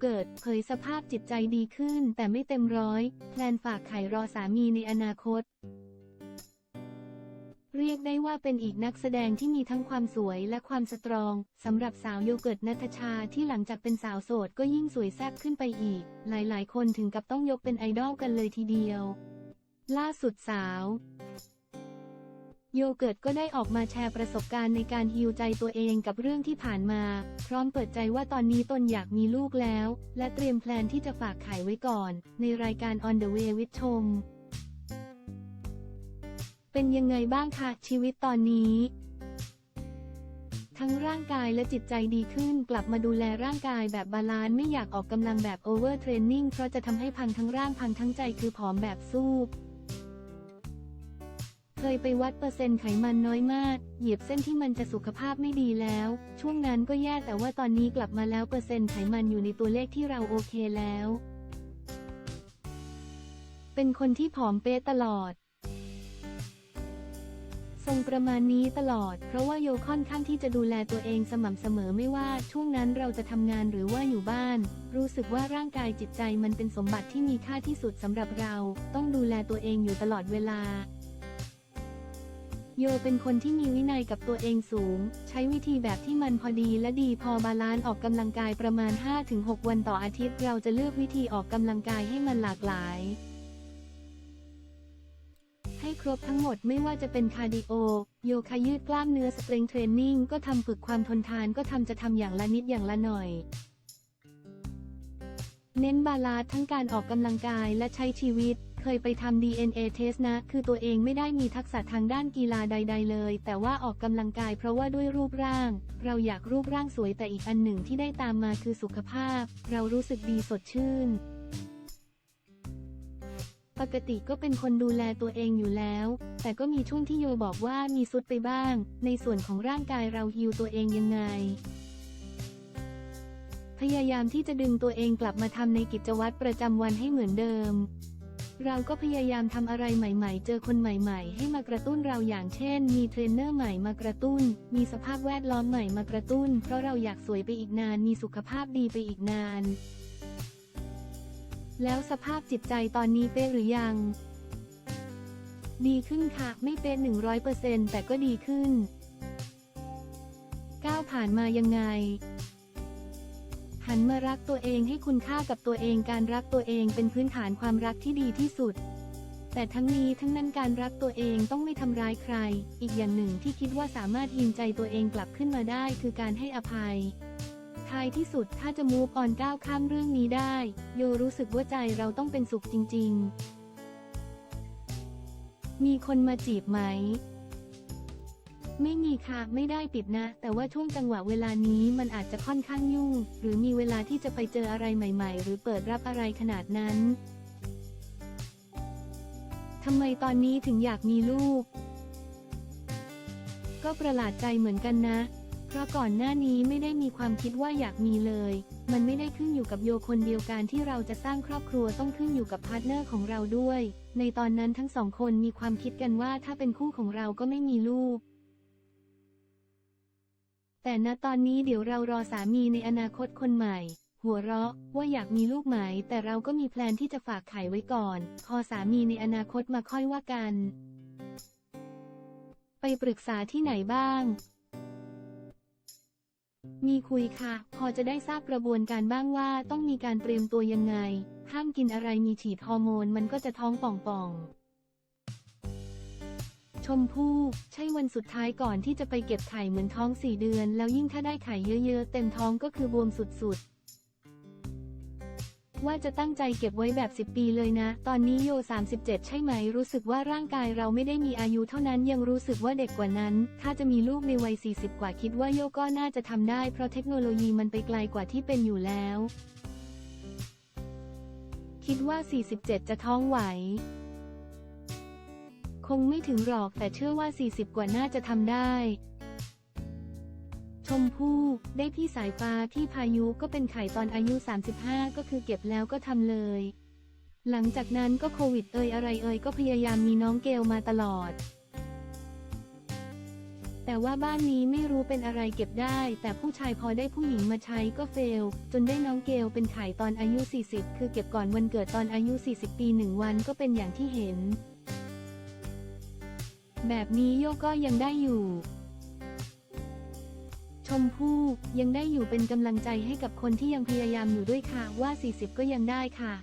เกิร์ตเผยสภาพจิตใจดีขึ้นแต่ไม่เต็มร้อย แพลนฝากไข่รอสามีในอนาคต เรียกได้ว่าเป็นอีกนักแสดงที่มีทั้งความสวยและความสตรองสำหรับสาวโยเกิร์ตนัทชาที่หลังจากเป็นสาวโสดก็ยิ่งสวยแซ่บขึ้นไปอีก หลายๆ คนถึงกับต้องยกเป็นไอดอลกันเลยทีเดียว ล่าสุดสาว โยเกิร์ตก็ได้ออกมาแชร์ประสบการณ์ในการฮิวใจตัวเองกับเรื่องที่ผ่านมา พร้อมเปิดใจว่าตอนนี้ตนอยากมีลูกแล้ว และเตรียมแพลนที่จะฝากไข่ไว้ก่อน ในรายการ On the Way with ชม เป็นยังไงบ้างคะชีวิตตอนนี้ ทั้งร่างกายและจิตใจดีขึ้น กลับมาดูแลร่างกายแบบบาลานซ์ไม่อยากออกกำลังแบบโอเวอร์เทรนนิ่งเพราะจะทำให้พังทั้งร่างพังทั้งใจคือผอมแบบสู้ เคยไปวัดเปอร์เซ็นต์ไขมันน้อยมาก เหยียบเส้นที่มันจะสุขภาพไม่ดีแล้ว ช่วงนั้นก็แย่แต่ว่าตอนนี้กลับมาแล้วเปอร์เซ็นต์ไขมันอยู่ในตัวเลขที่เราโอเคแล้ว เป็นคนที่ผอมเป๊ะตลอด ทรงประมาณนี้ตลอด เพราะว่าโยค่อนข้างที่จะดูแลตัวเองสม่ำเสมอไม่ว่าช่วงนั้นเราจะทำงานหรือว่าอยู่บ้าน รู้สึกว่าร่างกายจิตใจมันเป็นสมบัติที่มีค่าที่สุดสำหรับเรา ต้องดูแลตัวเองอยู่ตลอดเวลา โยเป็นคนที่มีวินัยกับตัวเองสูง ใช้วิธีแบบที่มันพอดีและดีพอบาลานซ์ออกกำลังกายประมาณ 5-6 วันต่ออาทิตย์ เราจะเลือกวิธีออกกำลังกายให้มันหลากหลาย ให้ครบทั้งหมดไม่ว่าจะเป็นคาร์ดิโอ โยคะยืดกล้ามเนื้อสเตรงเทรนนิ่งก็ทำฝึกความทนทานก็ทำจะทำอย่างละนิดอย่างละหน่อยเน้นบาลานซ์ทั้งการออกกำลังกายและใช้ชีวิต เคยไปทำ DNA test นะ คือตัวเองไม่ได้มีทักษะทางด้านกีฬาใด ๆ เลย แต่ว่าออกกำลังกายเพราะว่าด้วยรูปร่าง เราอยากรูปร่างสวยแต่อีกอันหนึ่งที่ได้ตามมาคือสุขภาพ เรารู้สึกดีสดชื่น ปกติก็เป็นคนดูแลตัวเองอยู่แล้ว แต่ก็มีช่วงที่โยบอกว่ามีสุดไปบ้าง ในส่วนของร่างกายเราฮิวตัวเองยังไงพยายามที่จะดึงตัวเองกลับมาทำในกิจวัตรประจำวันให้เหมือนเดิม เราก็พยายามทำอะไรใหม่ ๆ เจอคนใหม่ ๆ ให้มากระตุ้นเราอย่างเช่น มีเทรนเนอร์ใหม่มากระตุ้น มีสภาพแวดล้อมใหม่มากระตุ้น เพราะเราอยากสวยไปอีกนาน มีสุขภาพดีไปอีกนาน แล้วสภาพจิตใจตอนนี้เป๊ะหรือยัง ดีขึ้นค่ะ ไม่เป็นหนึ่งร้อยเปอร์เซ็นต์แต่ก็ดีขึ้นก้าวผ่านมายังไง หันมารักตัวเองให้คุณค่ากับตัวเองการรักตัวเองเป็นพื้นฐานความรักที่ดีที่สุด แต่ทั้งนี้ทั้งนั้นการรักตัวเองต้องไม่ทำร้ายใคร อีกอย่างหนึ่งที่คิดว่าสามารถยินใจตัวเองกลับขึ้นมาได้คือการให้อภัยท้ายที่สุดถ้าจะมูฟออนก้าวข้ามเรื่องนี้ได้ โยรู้สึกว่าใจเราต้องเป็นสุขจริง ๆ มีคนมาจีบไหม ไม่มีค่ะไม่ได้ปิดนะ แต่ว่าช่วงจังหวะเวลานี้มันอาจจะค่อนข้างยุ่ง หรือมีเวลาที่จะไปเจออะไรใหม่ ๆ หรือเปิดรับอะไรขนาดนั้นทำไมตอนนี้ถึงอยากมีลูก ก็ประหลาดใจเหมือนกันนะ เพราะก่อนหน้านี้ไม่ได้มีความคิดว่าอยากมีเลย มันไม่ได้ขึ้นอยู่กับโยคนเดียวกันที่เราจะสร้างครอบครัวต้องขึ้นอยู่กับพาร์ทเนอร์ของเราด้วย ในตอนนั้นทั้งสองคนมีความคิดกันว่าถ้าเป็นคู่ของเราก็ไม่มีลูก แต่ณตอนนี้เดี๋ยวเรารอสามีในอนาคตคนใหม่ หัวเราะว่าอยากมีลูกไหม แต่เราก็มีแพลนที่จะฝากไข่ไว้ก่อน พอสามีในอนาคตมาค่อยว่ากัน ไปปรึกษาที่ไหนบ้าง มีคุยค่ะ พอจะได้ทราบกระบวนการบ้างว่าต้องมีการเตรียมตัวยังไง ห้ามกินอะไรมีฉีดฮอร์โมนมันก็จะท้องป่องๆ ชมพู่ใช่วันสุดท้ายก่อนที่จะไปเก็บไข่เหมือนท้องสี่เดือน แล้วยิ่งถ้าได้ไข่เยอะๆ เต็มท้องก็คือบวมสุดๆ ว่าจะตั้งใจเก็บไว้แบบ 10 ปีเลยนะ ตอนนี้โย 37 ใช่ไหม รู้สึกว่าร่างกายเราไม่ได้มีอายุเท่านั้นยังรู้สึกว่าเด็กกว่านั้น ถ้าจะมีลูกในวัย 40 กว่าคิดว่าโยก็น่าจะทำได้ เพราะเทคโนโลยีมันไปไกลกว่าที่เป็นอยู่แล้ว คิดว่า 47 จะท้องไหว คงไม่ถึงหรอกแต่เชื่อว่า 40 กว่าน่าจะทำได้ ชมพู่ได้พี่สายฟ้าพี่พายุก็เป็นไข่ตอนอายุ 35 ก็คือเก็บแล้วก็ทำเลย หลังจากนั้นก็โควิดเอ่ยอะไรเอ่ยก็พยายามมีน้องเกลมาตลอด แต่ว่าบ้านนี้ไม่รู้เป็นอะไรเก็บได้ แต่ผู้ชายพอได้ผู้หญิงมาใช้ก็เฟล จนได้น้องเกลเป็นไขายตอนอายุ 40 คือเก็บก่อนวันเกิดตอนอายุ 40 ปีหนึ่งวันก็เป็นอย่างที่เห็น แบบนี้โยก็ยังได้อยู่ ชมพู่ยังได้อยู่เป็นกำลังใจให้กับคนที่ยังพยายามอยู่ด้วยค่ะว่า 40 ก็ยังได้ค่ะ